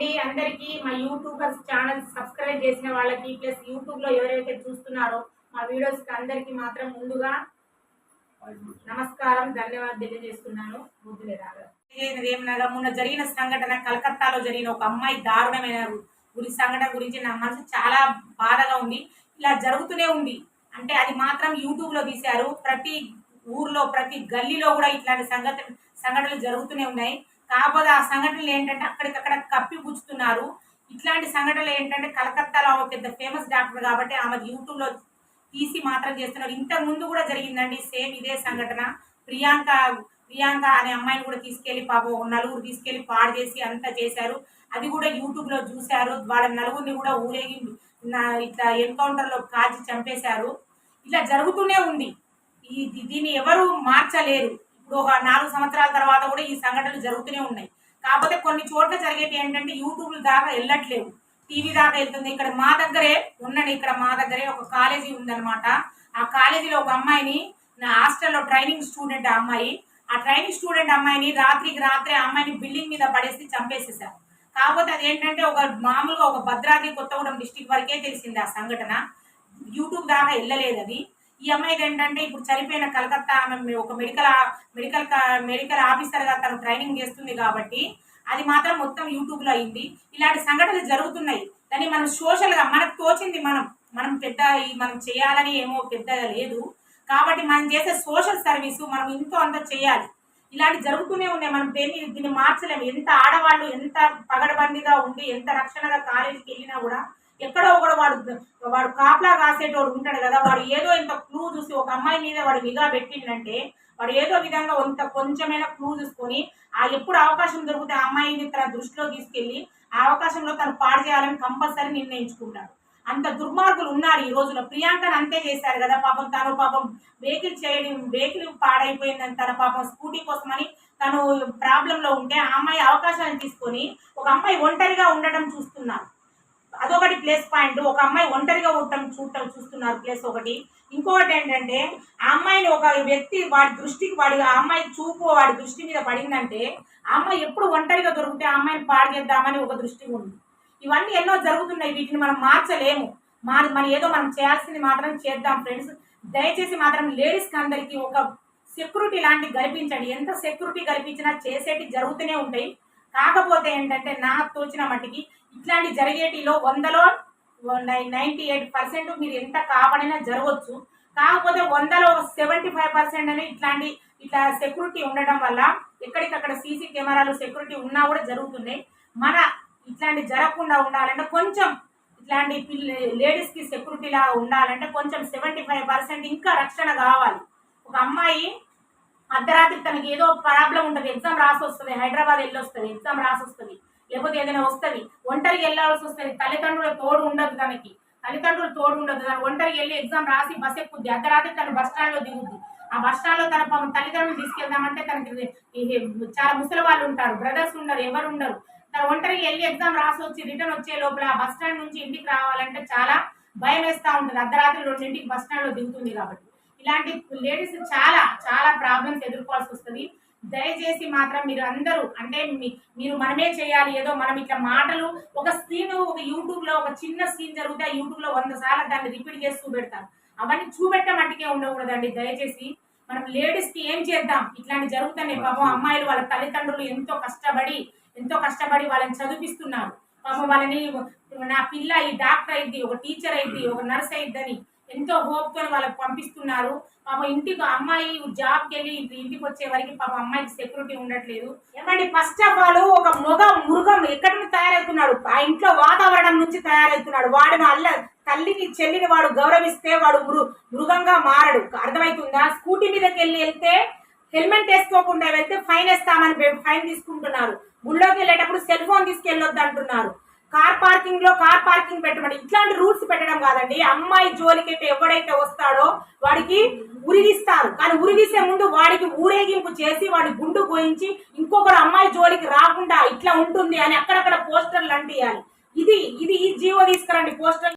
అండి అందరికీ మా యూట్యూబర్స్ ఛానల్ సబ్స్క్రైబ్ చేసిన వాళ్ళకి ప్లస్ యూట్యూబ్లో ఎవరైతే చూస్తున్నారో మా వీడియోస్కి అందరికీ మాత్రం ముందుగా నమస్కారం ధన్యవాదాలు తెలియజేస్తున్నాను. బుద్ధులే ఏమనగా మొన్న జరిగిన సంఘటన కలకత్తాలో జరిగిన ఒక అమ్మాయి దారుణమైన గురి సంఘటన గురించి నా మనసు చాలా బాధగా ఉంది. ఇలా జరుగుతూనే ఉంది. అంటే అది మాత్రం యూట్యూబ్లో తీశారు. ప్రతి ఊర్లో ప్రతి గల్లీలో కూడా ఇట్లాంటి సంఘటన సంఘటనలు జరుగుతూనే ఉన్నాయి. కాకపోతే ఆ సంఘటనలు ఏంటంటే అక్కడికక్కడ కప్పిపుచ్చుతున్నారు ఇట్లాంటి సంఘటనలు ఏంటంటే కలకత్తాలో ఆమె పెద్ద ఫేమస్ డాక్టర్ కాబట్టి ఆమె యూట్యూబ్లో తీసి మాత్రం చేస్తున్నారు. ఇంతకు ముందు కూడా జరిగిందండి సేమ్ ఇదే సంఘటన. ప్రియాంక ప్రియాంక అనే అమ్మాయిని కూడా తీసుకెళ్ళి పాపం నలుగురు తీసుకెళ్ళి పాడు చేసి అంతా చేశారు. అది కూడా యూట్యూబ్లో చూశారు. వాళ్ళ నలుగురిని కూడా ఊరేగి నా- ఇట్లా ఎన్కౌంటర్లో కాల్చి చంపేశారు. ఇట్లా జరుగుతూనే ఉంది. ఈ దీన్ని ఎవరు మార్చలేరు. ఇప్పుడు ఒక నాలుగు సంవత్సరాల తర్వాత కూడా ఈ సంఘటనలు జరుగుతూనే ఉన్నాయి. కాకపోతే కొన్ని చోట్ల జరిగేటి ఏంటంటే యూట్యూబ్ దాకా వెళ్ళట్లేవు. టీవీ దాకా వెళ్తుంది. ఇక్కడ మా దగ్గరే ఉన్నది. ఇక్కడ మా దగ్గరే ఒక కాలేజీ ఉందన్నమాట. ఆ కాలేజీలో ఒక అమ్మాయిని నా హాస్టల్లో ట్రైనింగ్ స్టూడెంట్ ఆ అమ్మాయి. ఆ ట్రైనింగ్ స్టూడెంట్ అమ్మాయిని రాత్రికి రాత్రే ఆ అమ్మాయిని బిల్డింగ్ మీద పడేసి చంపేసేసారు కాకపోతే అది ఏంటంటే ఒక మామూలుగా ఒక భద్రాద్రి కొత్తగూడెం డిస్టిక్ వరకే తెలిసింది ఆ సంఘటన. యూట్యూబ్ దాకా వెళ్ళలేదు అది. ఈ అమ్మాయిది ఏంటంటే ఇప్పుడు చనిపోయిన కలకత్తా ఆమె ఒక మెడికల్ మెడికల్ మెడికల్ ఆఫీసర్గా తను ట్రైనింగ్ చేస్తుంది కాబట్టి అది మాత్రం మొత్తం యూట్యూబ్లో అయింది. ఇలాంటి సంఘటనలు జరుగుతున్నాయి. దాన్ని మనం సోషల్గా మనకు తోచింది మనం. మనం పెద్ద మనం చేయాలని ఏమో పెద్దగా లేదు. కాబట్టి మనం చేసే సోషల్ సర్వీస్ మనం ఇంతో అంత చేయాలి. ఇలాంటి జరుగుతూనే ఉన్నాయి. మనం దేన్ని దీన్ని మార్చలేము. ఎంత ఆడవాళ్ళు ఎంత పగడబందిగా ఉండి ఎంత రక్షణగా కాలేజీకి వెళ్ళినా కూడా ఎక్కడో ఒకడు వాడు వాడు కాపలా కాసేటోడు ఉంటాడు కదా వాడు ఏదో ఇంత క్లూ చూసి ఒక అమ్మాయి మీద వాడు నిఘా పెట్టిండంటే వాడు ఏదో విధంగా కొంత కొంచెమైనా క్లూ చూసుకొని ఆ ఎప్పుడు అవకాశం దొరికితే ఆ అమ్మాయిని తన దృష్టిలో తీసుకెళ్ళి ఆ అవకాశంలో తను పాడు చేయాలని కంపల్సరీ నిర్ణయించుకుంటాడు. అంత దుర్మార్గులు ఉన్నారు ఈ రోజున ప్రియాంకను అంతే చేశారు కదా పాపం తను పాపం వెహికల్ చేయడం వెహికల్ పాడైపోయిందని తన పాపం స్కూటీ కోసమని తను ప్రాబ్లంలో ఉంటే ఆ అమ్మాయి అవకాశాన్ని తీసుకొని ఒక అమ్మాయి ఒంటరిగా ఉండటం చూస్తున్నారు. అదొకటి ప్లస్ పాయింట్. ఒక అమ్మాయి ఒంటరిగా ఉండటం చూడటం చూస్తున్నారు ప్లస్ ఒకటి. ఇంకొకటి ఏంటంటే ఆ అమ్మాయిని ఒక వ్యక్తి వాడి దృష్టికి వాడి ఆ అమ్మాయి చూపు వాడి దృష్టి మీద పడిందంటే ఆ అమ్మాయి ఎప్పుడు ఒంటరిగా దొరికితే ఆ అమ్మాయిని పాడగేద్దామని ఒక దృష్టి ఉంది. ఇవన్నీ ఎన్నో జరుగుతున్నాయి. వీటిని మనం మార్చలేము. మా మనం ఏదో మనం చేయాల్సింది మాత్రం చేద్దాం ఫ్రెండ్స్. దయచేసి మాత్రం లేడీస్కి అందరికీ ఒక సెక్యూరిటీ లాంటివి కల్పించండి. ఎంత సెక్యూరిటీ కల్పించినా చేసేటి జరుగుతూనే ఉంటాయి. కాకపోతే ఏంటంటే నాకు తోచిన మట్టికి ఇట్లాంటి జరిగేటిలో వందలో నైంటీ ఎయిట్ పర్సెంట్ మీరు ఎంత కాపాడినా జరగవచ్చు కాకపోతే వందలో సెవెంటీ ఫైవ్ పర్సెంట్ అని ఇట్లాంటి ఇట్లా సెక్యూరిటీ ఉండటం వల్ల ఎక్కడికక్కడ సీసీ కెమెరాలు సెక్యూరిటీ ఉన్నా కూడా జరుగుతున్నాయి. మన ఇట్లాంటి జరగకుండా ఉండాలంటే కొంచెం ఇట్లాంటి పిల్ల లేడీస్కి సెక్యూరిటీ లాగా ఉండాలంటే కొంచెం సెవెంటీ ఫైవ్ పర్సెంట్ ఇంకా రక్షణ కావాలి. ఒక అమ్మాయి అర్ధరాత్రి తనకి ఏదో ప్రాబ్లం ఉంటుంది. ఎగ్జామ్ రాసి వస్తుంది హైదరాబాద్ వెళ్ళొస్తుంది. ఎగ్జామ్ రాసి వస్తుంది లేకపోతే ఏదైనా వస్తుంది. ఒంటరికి వెళ్ళాల్సి వస్తుంది. తల్లిదండ్రుల తోడు ఉండదు తనకి. తల్లిదండ్రులు తోడు ఉండదు. తను ఒంటరికి వెళ్ళి ఎగ్జామ్ రాసి బస్ ఎక్కుద్ది. అర్ధరాత్రి తను బస్ స్టాండ్లో దిగుద్ది. ఆ బస్ స్టాండ్లో తన పాపం తల్లిదండ్రులు తీసుకెళ్దామంటే తనకి చాలా ముసలి వాళ్ళు ఉంటారు. బ్రదర్స్ ఉండరు. ఎవరు ఉండరు. తను ఒంటరికి వెళ్ళి ఎగ్జామ్ రాసి వచ్చి రిటర్న్ వచ్చే లోపల ఆ బస్ స్టాండ్ నుంచి ఇంటికి రావాలంటే చాలా భయం వేస్తా ఉంటుంది. అర్ధరాత్రి రెండింటికి బస్ స్టాండ్లో దిగుతుంది కాబట్టి. ఇలాంటి లేడీస్ చాలా చాలా ప్రాబ్లమ్స్ ఎదుర్కోవాల్సి వస్తుంది. దయచేసి మాత్రం మీరు అందరూ అంటే మీరు మనమే చేయాలి. ఏదో మనం ఇట్లా మాటలు ఒక స్క్రీన్ ఒక యూట్యూబ్లో ఒక చిన్న స్క్రీన్ జరిగితే ఆ యూట్యూబ్లో వంద సార్లు దాన్ని రిపీట్ చేసి పెడతారు అవన్నీ చూపెట్ట మట్టికే ఉండకూడదండి. దయచేసి మనం లేడీస్కి ఏం చేద్దాం? ఇట్లాంటి జరుగుతున్నాయి పాపం. అమ్మాయిలు వాళ్ళ తల్లిదండ్రులు ఎంతో కష్టపడి ఎంతో కష్టపడి వాళ్ళని చదివిస్తున్నారు. పాపం వాళ్ళని నా పిల్ల ఈ డాక్టర్ అయింది ఒక టీచర్ అయింది ఒక నర్స్ అయిద్దని ఎంతో హోప్తో వాళ్ళకి పంపిస్తున్నారు. పాప ఇంటికి అమ్మాయి జాబ్కి వెళ్ళి ఇంటి- ఇంటికి వచ్చే వరకు పాప అమ్మాయికి సెక్యూరిటీ ఉండట్లేదు. ఏమండి ఫస్ట్ ఆఫ్ ఆల్ ఒక మొగ మృగం ఎక్కడి నుంచి తయారవుతున్నాడు? ఆ ఇంట్లో వాతావరణం నుంచి తయారవుతున్నాడు. వాడిని అల్ల తల్లికి చెల్లిని వాడు గౌరవిస్తే వాడు మృ మృగంగా మారడు. అర్థమవుతుందా స్కూటీ మీదకి వెళ్ళి వెళ్తే హెల్మెట్ వేసుకోకుండా వెళ్తే ఫైన్ వేస్తామని ఫైన్ తీసుకుంటున్నారు. గుళ్ళోకి వెళ్ళేటప్పుడు సెల్ ఫోన్ తీసుకెళ్ళొద్దు అంటున్నారు కార్ పార్కింగ్లో కార్ పార్కింగ్ పెట్టమని ఇట్లాంటి రూల్స్ పెట్టడం కాదండి. అమ్మాయి జోలికైతే ఎవడైతే వస్తాడో వాడికి ఉరిగిస్తారు. కానీ ఉరిగిసే ముందు వాడికి ఊరేగింపు చేసి వాడి గుండు పోయించి ఇంకొకరు అమ్మాయి జోలికి రాకుండా ఇట్లా ఉంటుంది అని అక్కడక్కడ పోస్టర్లు అంటియాలి. ఇది ఇది ఈ జీవో తీసుకురండి పోస్టర్